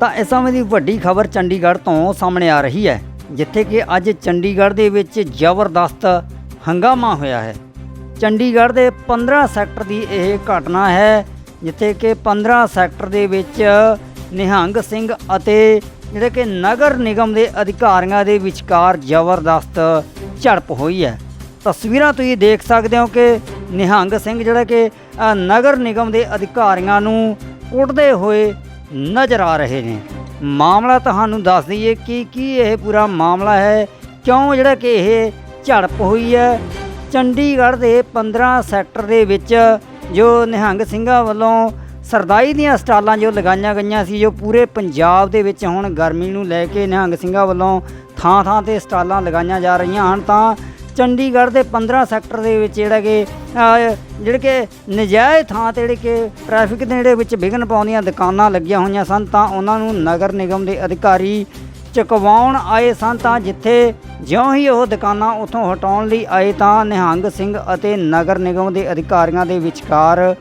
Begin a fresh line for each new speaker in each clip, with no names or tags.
ਤਾਂ ਇਸ ਸਮੇਂ ਦੀ ਵੱਡੀ ਖਬਰ ਚੰਡੀਗੜ੍ਹ ਤੋਂ ਸਾਹਮਣੇ ਆ ਰਹੀ ਹੈ, ਜਿੱਥੇ ਕਿ ਅੱਜ ਚੰਡੀਗੜ੍ਹ ਦੇ ਵਿੱਚ ਜ਼ਬਰਦਸਤ ਹੰਗਾਮਾ ਹੋਇਆ ਹੈ। ਚੰਡੀਗੜ੍ਹ ਦੇ 15 ਸੈਕਟਰ ਦੀ ਇਹ ਘਟਨਾ ਹੈ, ਜਿੱਥੇ ਕਿ 15 ਸੈਕਟਰ ਦੇ ਵਿੱਚ ਨਿਹੰਗ ਸਿੰਘ ਅਤੇ ਜਿਹੜੇ ਕਿ ਨਗਰ ਨਿਗਮ ਦੇ ਅਧਿਕਾਰੀਆਂ ਦੇ ਵਿਚਕਾਰ ਜ਼ਬਰਦਸਤ ਝੜਪ ਹੋਈ ਹੈ। ਤਸਵੀਰਾਂ ਤੁਸੀਂ ਦੇਖ ਸਕਦੇ ਹੋ ਕਿ ਨਿਹੰਗ ਸਿੰਘ, ਜਿਹੜਾ ਕਿ ਨਗਰ ਨਿਗਮ ਦੇ ਅਧਿਕਾਰੀਆਂ ਨੂੰ ਕੁੱਟਦੇ ਹੋਏ ਨਜ਼ਰ ਆ ਰਹੇ ਨੇ। ਮਾਮਲਾ ਤੁਹਾਨੂੰ ਦੱਸ ਦਈਏ ਕਿ ਕੀ ਇਹ ਪੂਰਾ ਮਾਮਲਾ ਹੈ? ਕਿਉਂ ਜਿਹੜਾ ਕਿ ਇਹ ਝੜਪ ਹੋਈ ਹੈ? ਚੰਡੀਗੜ੍ਹ ਦੇ 15 ਸੈਕਟਰ ਦੇ ਵਿੱਚ ਜੋ ਨਿਹੰਗ ਸਿੰਘਾਂ ਵੱਲੋਂ ਸਰਦਾਈ ਦੀਆਂ ਸਟਾਲਾਂ ਜੋ ਲਗਾਈਆਂ ਗਈਆਂ ਸੀ, ਜੋ ਪੂਰੇ ਪੰਜਾਬ ਦੇ ਵਿੱਚ ਹੁਣ ਗਰਮੀ ਨੂੰ ਲੈ ਕੇ ਨਿਹੰਗ ਸਿੰਘਾਂ ਵੱਲੋਂ ਥਾਂ ਥਾਂ ਤੇ ਸਟਾਲਾਂ ਲਗਾਈਆਂ ਜਾ ਰਹੀਆਂ ਹਨ, ਤਾਂ ਚੰਡੀਗੜ੍ਹ ਦੇ 15 ਸੈਕਟਰ ਦੇ ਵਿੱਚ ਜਿਹੜਾ ਕਿ ਜਿਹੜੇ ਕਿ ਨਜਾਇਜ਼ ਥਾਂ ਤੇ ਜਿਹੜੇ ਕਿ ਟ੍ਰੈਫਿਕ ਦੇ ਜਿਹੜੇ ਵਿੱਚ ਵਿਘਨ ਪਾਉਂਦੀਆਂ ਦੁਕਾਨਾਂ ਲੱਗੀਆਂ ਹੋਈਆਂ ਸਨ, ਤਾਂ ਉਹਨਾਂ ਨੂੰ ਨਗਰ ਨਿਗਮ ਦੇ ਅਧਿਕਾਰੀ ਚੁਕਵਾਉਣ ਆਏ ਸਨ, ਤਾਂ ਜਿੱਥੇ ਜਿਉਂ ਹੀ ਉਹ ਦੁਕਾਨਾਂ ਉੱਥੋਂ ਹਟਾਉਣ ਲਈ ਆਏ, ਤਾਂ ਨਿਹੰਗ ਸਿੰਘ ਅਤੇ ਨਗਰ ਨਿਗਮ ਦੇ ਅਧਿਕਾਰੀਆਂ ਦੇ ਵਿਚਕਾਰ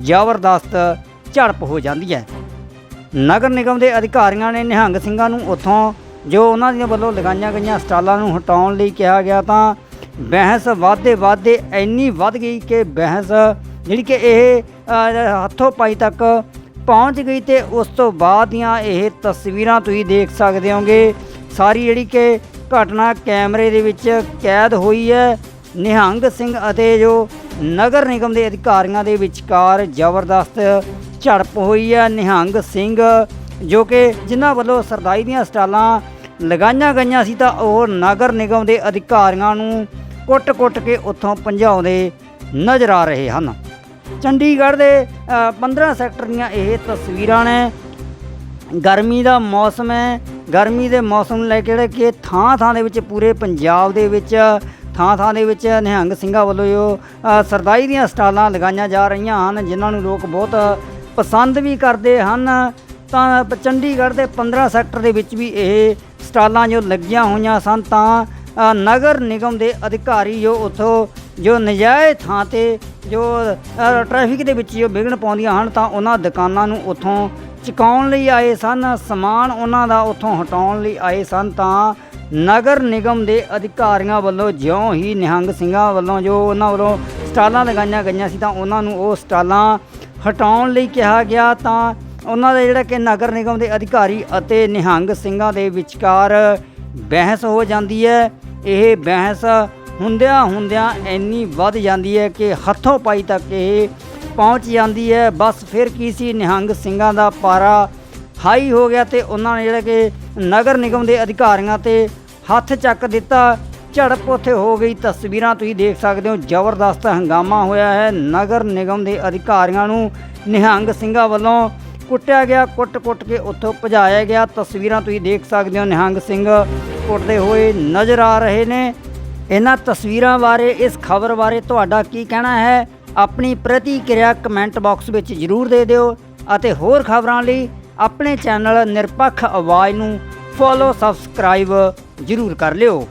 ਜ਼ਬਰਦਸਤ ਝੜਪ ਹੋ ਜਾਂਦੀ ਹੈ। ਨਗਰ ਨਿਗਮ ਦੇ ਅਧਿਕਾਰੀਆਂ ਨੇ ਨਿਹੰਗ ਸਿੰਘਾਂ ਨੂੰ ਉੱਥੋਂ ਜੋ ਉਹਨਾਂ ਦੀਆਂ ਵੱਲੋਂ ਲਗਾਈਆਂ ਗਈਆਂ ਸਟਾਲਾਂ ਨੂੰ ਹਟਾਉਣ ਲਈ ਕਿਹਾ ਗਿਆ, ਤਾਂ ਬਹਿਸ ਵਾਧੇ ਵਾਧੇ ਇੰਨੀ ਵੱਧ ਗਈ ਕਿ ਬਹਿਸ ਜਿਹੜੀ ਕਿ ਇਹ ਹੱਥੋਂ ਪਾਈ ਤੱਕ ਪਹੁੰਚ ਗਈ ਤੇ ਉਸ ਤੋਂ ਬਾਅਦ ਦੀਆਂ ਇਹ ਤਸਵੀਰਾਂ ਤੁਸੀਂ ਦੇਖ ਸਕਦੇ ਹੋਗੇ। ਸਾਰੀ ਜਿਹੜੀ ਕਿ ਘਟਨਾ ਕੈਮਰੇ ਦੇ ਵਿੱਚ ਕੈਦ ਹੋਈ ਹੈ। ਨਿਹੰਗ ਸਿੰਘ ਅਤੇ ਜੋ ਨਗਰ ਨਿਗਮ ਦੇ ਅਧਿਕਾਰੀਆਂ ਦੇ ਵਿਚਕਾਰ ਜ਼ਬਰਦਸਤ ਝੜਪ ਹੋਈ ਹੈ। ਨਿਹੰਗ ਸਿੰਘ ਜੋ ਕਿ ਜਿਨ੍ਹਾਂ ਵੱਲੋਂ ਸਰਦਾਈ ਦੀਆਂ ਸਟਾਲਾਂ ਲਗਾਈਆਂ ਗਈਆਂ ਸੀ ਤਾਂ ਉਹ ਨਗਰ ਨਿਗਮ ਦੇ ਅਧਿਕਾਰੀਆਂ ਨੂੰ ਕੁੱਟ-ਕੁੱਟ ਕੇ ਉੱਥੋਂ ਭਜਾਉਂਦੇ ਨਜ਼ਰ ਆ ਰਹੇ ਹਨ। ਚੰਡੀਗੜ੍ਹ ਦੇ ਅ, 15 ਸੈਕਟਰ ਦੀਆਂ ਇਹ ਤਸਵੀਰਾਂ ਨੇ। ਗਰਮੀ ਦਾ ਮੌਸਮ ਹੈ। ਗਰਮੀ ਦੇ ਮੌਸਮ ਨੂੰ ਲੈ ਕੇ ਜਿਹੜੇ ਕਿ ਥਾਂ ਥਾਂ ਦੇ ਵਿੱਚ ਪੂਰੇ ਪੰਜਾਬ ਦੇ ਵਿੱਚ ਥਾਂ ਥਾਂ ਦੇ ਵਿੱਚ ਨਿਹੰਗ ਸਿੰਘਾਂ ਵੱਲੋਂ ਜੋ ਸਰਦਾਈ ਦੀਆਂ ਸਟਾਲਾਂ ਲਗਾਈਆਂ ਜਾ ਰਹੀਆਂ ਹਨ ਜਿਨ੍ਹਾਂ ਨੂੰ ਲੋਕ ਬਹੁਤ ਪਸੰਦ ਵੀ ਕਰਦੇ ਹਨ। ਤਾਂ ਚੰਡੀਗੜ੍ਹ ਦੇ 15 ਸੈਕਟਰ ਦੇ ਵਿੱਚ ਵੀ ਇਹ ਸਟਾਲਾਂ ਜੋ ਲੱਗੀਆਂ ਹੋਈਆਂ ਸਨ ਤਾਂ ਨਗਰ ਨਿਗਮ ਦੇ ਅਧਿਕਾਰੀ ਜੋ ਉੱਥੋਂ ਜੋ ਨਜਾਇਜ਼ ਥਾਂ ਤੇ ਜੋ ਅ, ਟ੍ਰੈਫਿਕ ਦੇ ਵਿੱਚ ਜੋ ਵਿਘਨ ਪਾਉਂਦੀਆਂ ਹਨ ਤਾਂ ਉਹਨਾਂ ਦੁਕਾਨਾਂ ਨੂੰ ਉੱਥੋਂ ਚੁਕਾਉਣ ਲਈ ਆਏ ਸਨ ਸਮਾਨ ਉਹਨਾਂ ਦਾ ਉੱਥੋਂ ਹਟਾਉਣ ਲਈ ਆਏ ਸਨ ਤਾਂ ਨਗਰ ਨਿਗਮ ਦੇ ਅਧਿਕਾਰੀਆਂ ਵੱਲੋਂ ਜਿਉਂ ਹੀ ਨਿਹੰਗ ਸਿੰਘਾਂ ਵੱਲੋਂ ਜੋ ਉਹਨਾਂ ਵੱਲੋਂ ਸਟਾਲਾਂ ਲਗਾਈਆਂ ਗਈਆਂ ਸੀ ਤਾਂ ਉਹਨਾਂ ਨੂੰ ਉਹ ਸਟਾਲਾਂ ਹਟਾਉਣ ਲਈ ਕਿਹਾ ਗਿਆ ਤਾਂ ਉਹਨਾਂ ਦਾ ਜਿਹੜਾ ਕਿ ਨਗਰ ਨਿਗਮ ਦੇ ਅਧਿਕਾਰੀ ਅਤੇ ਨਿਹੰਗ ਸਿੰਘਾਂ ਦੇ ਵਿਚਕਾਰ ਬਹਿਸ ਹੋ ਜਾਂਦੀ ਹੈ। ਇਹ ਬਹਿਸ ਹੁੰਦਿਆਂ ਹੁੰਦਿਆਂ ਇੰਨੀ ਵੱਧ ਜਾਂਦੀ ਹੈ ਕਿ ਹੱਥੋਂ ਪਾਈ ਤੱਕ ਇਹ ਪਹੁੰਚ ਜਾਂਦੀ ਹੈ। ਬਸ ਫਿਰ ਕੀ ਸੀ? ਨਿਹੰਗ ਸਿੰਘਾਂ ਦਾ ਪਾਰਾ ਹਾਈ ਹੋ ਗਿਆ ਤੇ ਉਹਨਾਂ ਨੇ ਜਿਹੜਾ ਕਿ ਨਗਰ ਨਿਗਮ ਦੇ ਅਧਿਕਾਰੀਆਂ ਤੇ ਹੱਥ ਚੱਕ ਦਿੱਤਾ। ਝੜਪ ਉੱਥੇ ਹੋ ਗਈ। ਤਸਵੀਰਾਂ ਤੁਸੀਂ ਦੇਖ ਸਕਦੇ ਹੋ। ਜ਼ਬਰਦਸਤ ਹੰਗਾਮਾ ਹੋਇਆ ਹੈ। ਨਗਰ ਨਿਗਮ ਦੇ ਅਧਿਕਾਰੀਆਂ ਨੂੰ ਨਿਹੰਗ ਸਿੰਘਾਂ ਵੱਲੋਂ ਕੁੱਟਿਆ ਗਿਆ। ਕੁੱਟ-ਕੁੱਟ ਕੇ ਉੱਥੋਂ ਭਜਾਇਆ ਗਿਆ। ਤਸਵੀਰਾਂ ਤੁਸੀਂ ਦੇਖ ਸਕਦੇ ਹੋ। ਨਿਹੰਗ ਸਿੰਘ ਕੁੱਟਦੇ ਹੋਏ ਨਜ਼ਰ ਆ ਰਹੇ ਨੇ। ਇਹਨਾਂ ਤਸਵੀਰਾਂ ਬਾਰੇ, ਇਸ ਖਬਰ ਬਾਰੇ ਤੁਹਾਡਾ ਕੀ ਕਹਿਣਾ ਹੈ? ਆਪਣੀ ਪ੍ਰਤੀਕਿਰਿਆ ਕਮੈਂਟ ਬਾਕਸ ਵਿੱਚ ਜ਼ਰੂਰ ਦੇ ਦਿਓ ਅਤੇ ਹੋਰ ਖਬਰਾਂ ਲਈ ਆਪਣੇ ਚੈਨਲ ਨਿਰਪੱਖ ਆਵਾਜ਼ ਨੂੰ ਫੋਲੋ, ਸਬਸਕ੍ਰਾਈਬ ਜ਼ਰੂਰ ਕਰ ਲਿਓ।